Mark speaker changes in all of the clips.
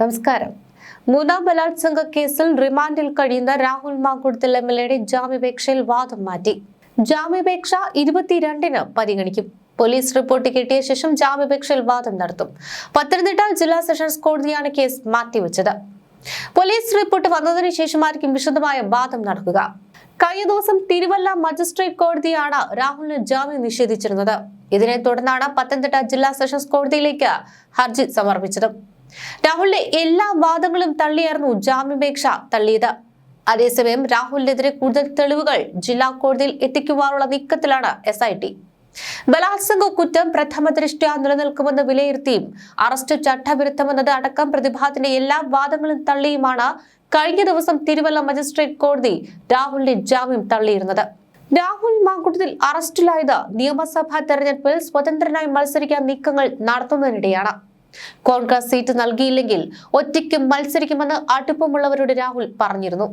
Speaker 1: നമസ്കാരം. മൂന്നാം ബലാത്സംഗ കേസിൽ റിമാൻഡിൽ കഴിയുന്ന രാഹുൽ മാങ്കുടത്തിൽ എം എൽ എയുടെ ജാമ്യാപേക്ഷയിൽ വാദം മാറ്റി. ജാമ്യാപേക്ഷ ഇരുപത്തിരണ്ടിന് പരിഗണിക്കും. പോലീസ് റിപ്പോർട്ട് കിട്ടിയ ശേഷം ജാമ്യാപേക്ഷയിൽ വാദം നടത്തും. പത്തനംതിട്ട ജില്ലാ സെഷൻസ് കോടതിയാണ് കേസ് മാറ്റിവെച്ചത്. പോലീസ് റിപ്പോർട്ട് വന്നതിനു ശേഷമായിരിക്കും വിശദമായ വാദം നടക്കുക. കഴിഞ്ഞ ദിവസം തിരുവല്ല മജിസ്ട്രേറ്റ് കോടതിയാണ് രാഹുലിന് ജാമ്യം നിഷേധിച്ചിരുന്നത്. ഇതിനെ തുടർന്നാണ് പത്തനംതിട്ട ജില്ലാ സെഷൻസ് കോടതിയിലേക്ക് ഹർജി സമർപ്പിച്ചത്. രാഹുലിന്റെ എല്ലാ വാദങ്ങളും തള്ളിയായിരുന്നു ജാമ്യാപേക്ഷ തള്ളിയത്. അതേസമയം രാഹുലിനെതിരെ കൂടുതൽ തെളിവുകൾ ജില്ലാ കോടതിയിൽ എത്തിക്കുവാനുള്ള നീക്കത്തിലാണ് എസ് ഐ ടി ബലാത്സംഗ കുറ്റം പ്രഥമ ദൃഷ്ട്യാ നിലനിൽക്കുമെന്ന് വിലയിരുത്തിയും അറസ്റ്റ് ചട്ടവിരുദ്ധമെന്നത് അടക്കം പ്രതിഭാത്തിന്റെ എല്ലാ വാദങ്ങളും തള്ളിയുമാണ് കഴിഞ്ഞ ദിവസം തിരുവല്ല മജിസ്ട്രേറ്റ് കോടതി രാഹുലിന്റെ ജാമ്യം തള്ളിയിരുന്നത്. രാഹുൽ മാങ്കുട്ടത്തിൽ അറസ്റ്റിലായത് നിയമസഭാ തെരഞ്ഞെടുപ്പിൽ സ്വതന്ത്രനായി മത്സരിക്കാൻ നീക്കങ്ങൾ നടത്തുന്നതിനിടെയാണ്. കോൺഗ്രസ് സീറ്റ് നൽകിയില്ലെങ്കിൽ ഒറ്റയ്ക്ക് മത്സരിക്കുമെന്ന് അടുപ്പമുള്ളവരോട് രാഹുൽ പറഞ്ഞിരുന്നു.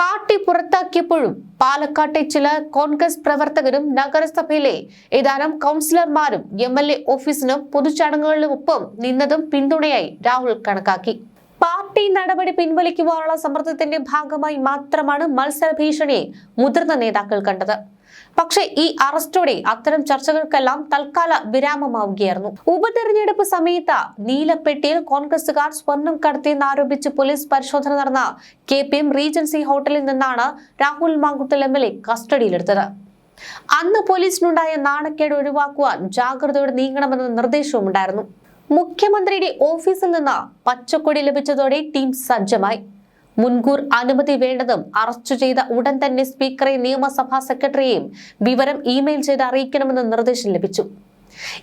Speaker 1: പാർട്ടി പുറത്താക്കിയപ്പോഴും പാലക്കാട്ടെ ചില കോൺഗ്രസ് പ്രവർത്തകരും നഗരസഭയിലെ ഏതാനും കൗൺസിലർമാരും എം എൽ എ ഓഫീസിനും പൊതുചടങ്ങുകളിലും ഒപ്പം നിന്നതും പിന്തുണയായി രാഹുൽ കണക്കാക്കി. പാർട്ടി നടപടി പിൻവലിക്കുവാനുള്ള സമ്മർദ്ദത്തിന്റെ ഭാഗമായി മാത്രമാണ് മത്സര ഭീഷണിയെ മുതിർന്ന നേതാക്കൾ കണ്ടത്. പക്ഷേ ഈ അറസ്റ്റോടെ അത്തരം ചർച്ചകൾക്കെല്ലാം തൽക്കാല വിരാമമാവുകയായിരുന്നു. ഉപതെരഞ്ഞെടുപ്പ് സമയത്ത് നീലപ്പെട്ടിയിൽ കോൺഗ്രസുകാർ സ്വർണം കടത്തിയെന്ന് ആരോപിച്ച് പോലീസ് പരിശോധന നടന്ന കെ പി എം റീജൻസി ഹോട്ടലിൽ നിന്നാണ് Rahul Mankoottal M L A കസ്റ്റഡിയിലെടുത്തത്. അന്ന് പോലീസിനുണ്ടായ നാണക്കേട് ഒഴിവാക്കുവാൻ ജാഗ്രതയോടെ നീങ്ങണമെന്ന നിർദ്ദേശവും ഉണ്ടായിരുന്നു മുഖ്യമന്ത്രിയുടെ ഓഫീസിൽ നിന്ന് പച്ചക്കൊടി ലഭിച്ചതോടെ ടീം സജ്ജമായി. മുൻകൂർ അനുമതി വേണ്ടതും അറസ്റ്റ് ചെയ്ത ഉടൻ തന്നെ സ്പീക്കറെ നിയമസഭാ സെക്രട്ടറിയെയും വിവരം ഇമെയിൽ ചെയ്ത് അറിയിക്കണമെന്ന് നിർദ്ദേശം ലഭിച്ചു.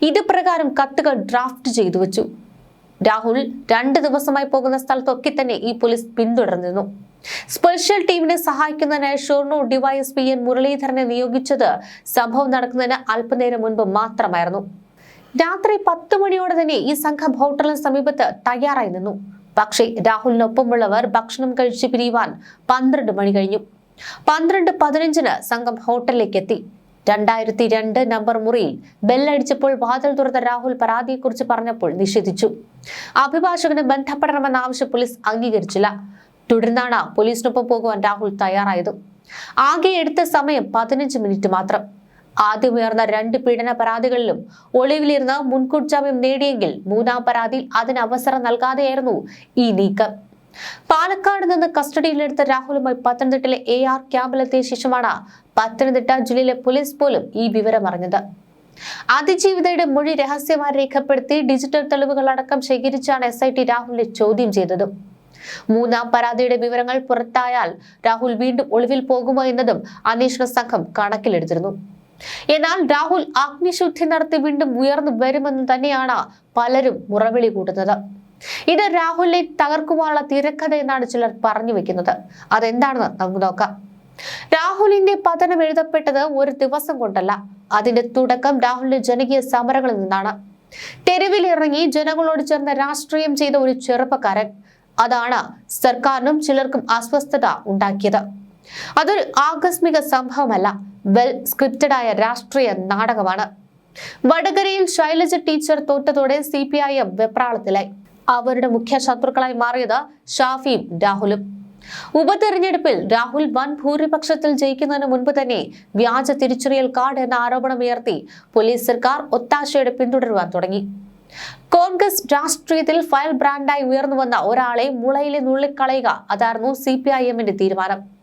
Speaker 1: ഇത് പ്രകാരം കത്തുകൾ ഡ്രാഫ്റ്റ് ചെയ്തു വച്ചു. രാഹുൽ രണ്ട് ദിവസമായി പോകുന്ന സ്ഥലത്തൊക്കെ തന്നെ ഈ പോലീസ് പിന്തുടർന്നിരുന്നു. സ്പെഷ്യൽ ടീമിനെ സഹായിക്കുന്നതിനായി ഷൊർണൂർ ഡിവൈഎസ്പി എൻ മുരളീധരനെ നിയോഗിച്ചത് സംഭവം നടക്കുന്നതിന് അല്പനേരം മുൻപ് മാത്രമായിരുന്നു. രാത്രി പത്ത് മണിയോടെ തന്നെ ഈ സംഘം ഹോട്ടലിന് സമീപത്ത് തയ്യാറായി നിന്നു. പക്ഷേ രാഹുലിനൊപ്പമുള്ളവർ ഭക്ഷണം കഴിച്ച് പിരിയുവാൻ പന്ത്രണ്ട് മണി കഴിഞ്ഞു. പന്ത്രണ്ട് പതിനഞ്ചിന് സംഘം ഹോട്ടലിലേക്ക് എത്തി. രണ്ടായിരത്തി രണ്ട് നമ്പർ മുറിയിൽ ബെല്ലടിച്ചപ്പോൾ വാതിൽ തുറന്ന രാഹുൽ പരാതിയെക്കുറിച്ച് പറഞ്ഞപ്പോൾ നിഷേധിച്ചു. അഭിഭാഷകന് ബന്ധപ്പെടണമെന്ന ആവശ്യം പോലീസ് അംഗീകരിച്ചില്ല. തുടർന്നാണ് പോലീസിനൊപ്പം പോകുവാൻ രാഹുൽ തയ്യാറായത്. ആകെ എടുത്ത സമയം പതിനഞ്ച് മിനിറ്റ് മാത്രം. ആദ്യം ഉയർന്ന രണ്ട് പീഡന പരാതികളിലും ഒളിവിലിരുന്ന് മുൻകൂർ ജാമ്യം നേടിയെങ്കിൽ മൂന്നാം പരാതിയിൽ അതിന് അവസരം നൽകാതെയായിരുന്നു ഈ നീക്കം. പാലക്കാട് നിന്ന് കസ്റ്റഡിയിലെടുത്ത രാഹുലുമായി പത്തനംതിട്ടയിലെ എ ആർ ക്യാമ്പിലെത്തിയ ശേഷമാണ് പത്തനംതിട്ട ജില്ലയിലെ പോലീസ് പോലും ഈ വിവരം അറിഞ്ഞത് അതിജീവിതയുടെ മൊഴി രഹസ്യമായി രേഖപ്പെടുത്തി ഡിജിറ്റൽ തെളിവുകൾ അടക്കം ശേഖരിച്ചാണ് എസ് ഐ ടി രാഹുലിനെ ചോദ്യം ചെയ്തത്. മൂന്നാം പരാതിയുടെ വിവരങ്ങൾ പുറത്തായാൽ രാഹുൽ വീണ്ടും ഒളിവിൽ പോകുമോ എന്നതും അന്വേഷണ സംഘം കണക്കിലെടുത്തിരുന്നു. എന്നാൽ രാഹുൽ അഗ്നിശുദ്ധി നടത്തി വീണ്ടും ഉയർന്നു വരുമെന്ന് തന്നെയാണ് പലരും മുറവിളി കൂട്ടുന്നത്. ഇത് രാഹുലിനെ തകർക്കുവാനുള്ള തിരക്കഥ എന്നാണ് ചിലർ പറഞ്ഞു വെക്കുന്നത്. അതെന്താണെന്ന് നമുക്ക് നോക്കാം. രാഹുലിന്റെ പതനം എഴുതപ്പെട്ടത് ഒരു ദിവസം കൊണ്ടല്ല. അതിന്റെ തുടക്കം രാഹുലിന്റെ ജനകീയ സമരങ്ങളിൽ നിന്നാണ്. തെരുവിലിറങ്ങി ജനങ്ങളോട് ചേർന്ന് രാഷ്ട്രീയം ചെയ്ത ഒരു ചെറുപ്പക്കാരൻ. അതാണ് സർക്കാരിനും ചിലർക്കും അസ്വസ്ഥത ഉണ്ടാക്കിയത്. അതൊരു ആകസ്മിക സംഭവമല്ല. വെൽ സ്ക്രിപ്റ്റഡ് ആയ രാഷ്ട്രീയ നാടകമാണ്. വടകരയിൽ ശൈലജ ടീച്ചർ തോറ്റതോടെ സി പി ഐ എം വെപ്രാളത്തിലായി. അവരുടെ മുഖ്യ ശത്രുക്കളായി മാറിയത് ഷാഫിയും രാഹുലും. ഉപതെരഞ്ഞെടുപ്പിൽ രാഹുൽ വൻ ഭൂരിപക്ഷത്തിൽ ജയിക്കുന്നതിന് മുൻപ് തന്നെ വ്യാജ തിരിച്ചറിയൽ കാർഡ് എന്ന ആരോപണം ഉയർത്തി പോലീസ് സർക്കാർ ഒത്താശയുടെ പിന്തുടരുവാൻ തുടങ്ങി. കോൺഗ്രസ് രാഷ്ട്രീയത്തിൽ ഫയൽ ബ്രാൻഡായി ഉയർന്നു വന്ന ഒരാളെ മുളയിലെ നുള്ളിക്കളയുക അതായിരുന്നു സി പി ഐ എമ്മിന്റെ തീരുമാനം.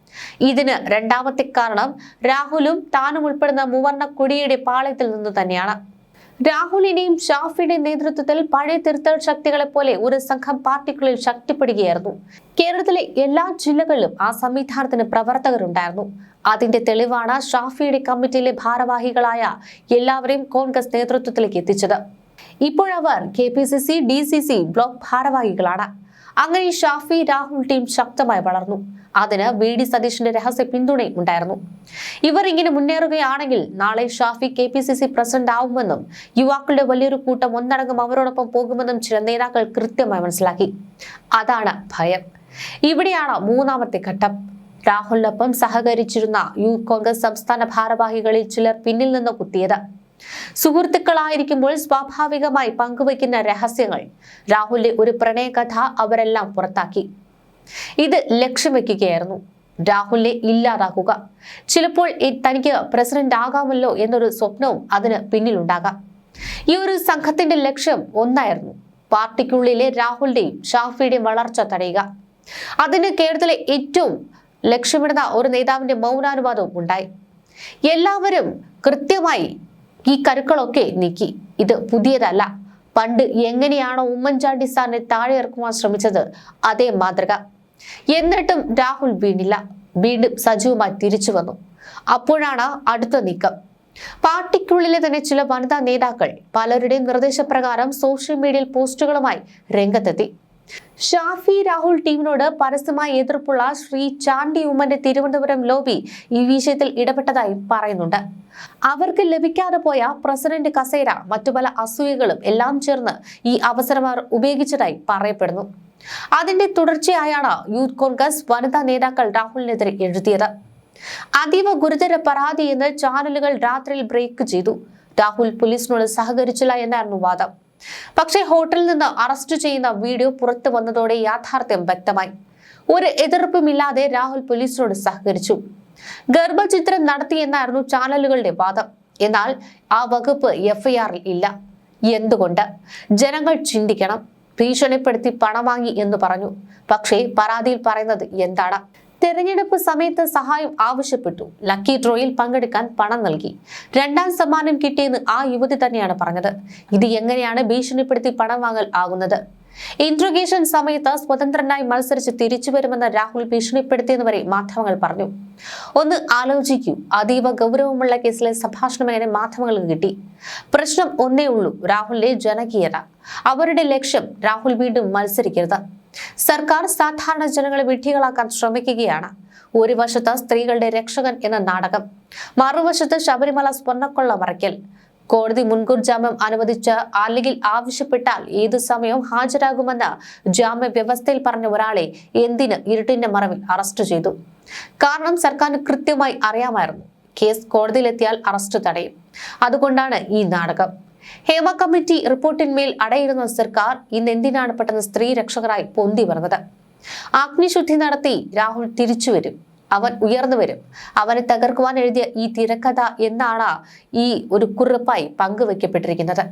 Speaker 1: ഇതിന് രണ്ടാമത്തെ കാരണം രാഹുലും താനും ഉൾപ്പെടുന്ന മൂവർണ കൊടിയുടെ പാളയത്തിൽ നിന്ന് തന്നെയാണ്. രാഹുലിന്റെയും ഷാഫിയുടെയും നേതൃത്വത്തിൽ പഴയ തിരുത്തൽ ശക്തികളെ പോലെ ഒരു സംഘം പാർട്ടിക്കുള്ളിൽ ശക്തിപ്പെടുകയായിരുന്നു. കേരളത്തിലെ എല്ലാ ജില്ലകളിലും ആ സംവിധാനത്തിന് പ്രവർത്തകരുണ്ടായിരുന്നു. അതിന്റെ തെളിവാണ് ഷാഫിയുടെ കമ്മിറ്റിയിലെ ഭാരവാഹികളായ എല്ലാവരെയും കോൺഗ്രസ് നേതൃത്വത്തിലേക്ക് എത്തിച്ചത്. ഇപ്പോഴവർ K P C C D C C block ഭാരവാഹികളാണ്. അങ്ങനെ ഷാഫി രാഹുൽ ടീം ശക്തമായി വളർന്നു. അതിന് വി ഡി സതീഷിന്റെ രഹസ്യ പിന്തുണയും ഉണ്ടായിരുന്നു. ഇവർ ഇങ്ങനെ മുന്നേറുകയാണെങ്കിൽ നാളെ Shafi K P C C president ആവുമെന്നും യുവാക്കളുടെ വലിയൊരു കൂട്ടം ഒന്നടങ്കം അവരോടൊപ്പം പോകുമെന്നും ചില നേതാക്കൾ കൃത്യമായി മനസ്സിലാക്കി. അതാണ് ഭയം. ഇവിടെയാണ് മൂന്നാമത്തെ ഘട്ടം. രാഹുലിനൊപ്പം സഹകരിച്ചിരുന്ന യൂത്ത് കോൺഗ്രസ് സംസ്ഥാന ഭാരവാഹികളിൽ ചിലർ പിന്നിൽ നിന്ന് കുത്തിയത്. സുഹൃത്തുക്കളായിരിക്കുമ്പോൾ സ്വാഭാവികമായി പങ്കുവയ്ക്കുന്ന രഹസ്യങ്ങൾ. രാഹുലിന്റെ ഒരു പ്രണയകഥ അവരെല്ലാം പുറത്താക്കി. ഇത് ലക്ഷ്യം വെക്കുകയായിരുന്നു. രാഹുലിനെ ഇല്ലാതാക്കുക. ചിലപ്പോൾ തനിക്ക് പ്രസിഡന്റ് ആകാമല്ലോ എന്നൊരു സ്വപ്നവും അതിന് പിന്നിലുണ്ടാകാം. ഈ ഒരു സംഘത്തിന്റെ ലക്ഷ്യം ഒന്നായിരുന്നു. പാർട്ടിക്കുള്ളിലെ രാഹുലിന്റെയും ഷാഫിയുടെയും വളർച്ച തടയുക. അതിന് കേരളത്തിലെ ഏറ്റവും ലക്ഷ്യമിടുന്ന ഒരു നേതാവിന്റെ മൗനാനുവാദവും ഉണ്ടായി. എല്ലാവരും കൃത്യമായി ഈ കരുക്കളൊക്കെ നീക്കി. ഇത് പുതിയതല്ല. പണ്ട് എങ്ങനെയാണോ ഉമ്മൻചാണ്ടി സാറിനെ താഴെ ഇറക്കുവാൻ ശ്രമിച്ചത് അതേ മാതൃക. എന്നിട്ടും രാഹുൽ വീണില്ല. വീണ്ടും സജീവമായി തിരിച്ചു വന്നു. അപ്പോഴാണ് അടുത്ത നീക്കം. പാർട്ടിക്കുള്ളിലെ തന്നെ ചില വനിതാ നേതാക്കൾ പലരുടെയും നിർദ്ദേശപ്രകാരം സോഷ്യൽ മീഡിയയിൽ പോസ്റ്റുകളുമായി രംഗത്തെത്തി. ഷാഫി രാഹുൽ ടീമിനോട് പരസ്യമായി എതിർപ്പുള്ള ശ്രീ ചാണ്ടി ഉമ്മന്റെ തിരുവനന്തപുരം ലോബി ഈ വിഷയത്തിൽ ഇടപെട്ടതായി പറയുന്നുണ്ട്. അവർക്ക് ലഭിക്കാതെ പോയ പ്രസിഡന്റ് കസേര മറ്റു പല അസൂയകളും എല്ലാം ചേർന്ന് ഈ അവസരം അവർ ഉപയോഗിച്ചതായി പറയപ്പെടുന്നു. അതിന്റെ തുടർച്ചയായാണ് യൂത്ത് കോൺഗ്രസ് വനിതാ നേതാക്കൾ രാഹുലിനെതിരെ എഴുതിയത്. അതീവ ഗുരുതര പരാതി എന്ന് ചാനലുകൾ രാത്രിയിൽ ബ്രേക്ക് ചെയ്തു. രാഹുൽ പോലീസിനോട് സഹകരിച്ചില്ല എന്നായിരുന്നു വാദം. പക്ഷേ ഹോട്ടലിൽ നിന്ന് അറസ്റ്റ് ചെയ്യുന്ന വീഡിയോ പുറത്തു വന്നതോടെ യാഥാർത്ഥ്യം വ്യക്തമായി. ഒരു എതിർപ്പുമില്ലാതെ രാഹുൽ പോലീസിനോട് സഹകരിച്ചു. ഗർഭചിത്രം നടത്തിയെന്നായിരുന്നു ചാനലുകളുടെ വാദം. എന്നാൽ ആ വകുപ്പ് എഫ്ഐആറിൽ ഇല്ല. എന്തുകൊണ്ട്? ജനങ്ങൾ ചിന്തിക്കണം. ഭീഷണിപ്പെടുത്തി പണം വാങ്ങി എന്ന് പറഞ്ഞു. പക്ഷേ പരാതിയിൽ പറയുന്നത് എന്താണ്? തെരഞ്ഞെടുപ്പ് സമയത്ത് സഹായം ആവശ്യപ്പെട്ടു. ലക്കി ഡ്രോയിൽ പങ്കെടുക്കാൻ പണം നൽകി. രണ്ടാം സമ്മാനം കിട്ടിയെന്ന് ആ യുവതി തന്നെയാണ് പറഞ്ഞത്. ഇത് എങ്ങനെയാണ് ഭീഷണിപ്പെടുത്തി പണം വാങ്ങൽ ആകുന്നത്? ഇൻട്രോഗേഷൻ സമയത്ത് സ്വതന്ത്രനായി മത്സരിച്ച് തിരിച്ചു വരുമെന്ന് രാഹുൽ ഭീഷണിപ്പെടുത്തിയെന്ന് വരെ മാധ്യമങ്ങൾ പറഞ്ഞു. ഒന്ന് ആലോചിക്കൂ. അതീവ ഗൗരവമുള്ള കേസിലെ സംഭാഷണം എങ്ങനെ മാധ്യമങ്ങൾക്ക് കിട്ടി. പ്രശ്നം ഒന്നേ ഉള്ളൂ രാഹുലിന്റെ ജനകീയത. അവരുടെ ലക്ഷ്യം രാഹുൽ വീണ്ടും മത്സരിക്കരുത്. സർക്കാർ സാധാരണ ജനങ്ങളെ വിഡ്ഢികളാക്കാൻ ശ്രമിക്കുകയാണ്. ഒരു വശത്ത് സ്ത്രീകളുടെ രക്ഷകൻ എന്ന നാടകം മറുവശത്ത് ശബരിമല സ്വർണക്കൊള്ള മറയ്ക്കൽ കോടതി മുൻകൂർ ജാമ്യം അനുവദിച്ച് അല്ലെങ്കിൽ ആവശ്യപ്പെട്ടാൽ ഏതു സമയവും ഹാജരാകുമെന്ന് ജാമ്യ വ്യവസ്ഥയിൽ പറഞ്ഞ ഒരാളെ എന്തിന് ഇരുട്ടിന്റെ മറവിൽ അറസ്റ്റ് ചെയ്തു? കാരണം സർക്കാരിന് കൃത്യമായി അറിയാമായിരുന്നു. കേസ് കോടതിയിലെത്തിയാൽ അറസ്റ്റ് തടയും. അതുകൊണ്ടാണ് ഈ നാടകം. ഹേമ കമ്മിറ്റി റിപ്പോർട്ടിന്മേൽ അടയിരുന്ന സർക്കാർ ഇന്ന് എന്തിനാണ് പെട്ടെന്ന് സ്ത്രീ രക്ഷകരായി പൊന്തി വരുന്നത് അഗ്നിശുദ്ധി നടത്തി രാഹുൽ തിരിച്ചുവരും അവൻ ഉയർന്നു വരും. അവനെ തകർക്കുവാൻ എഴുതിയ ഈ തിരക്കഥ എന്നാണ് ഈ ഒരു കുറിപ്പായി പങ്കുവെക്കപ്പെട്ടിരിക്കുന്നത്.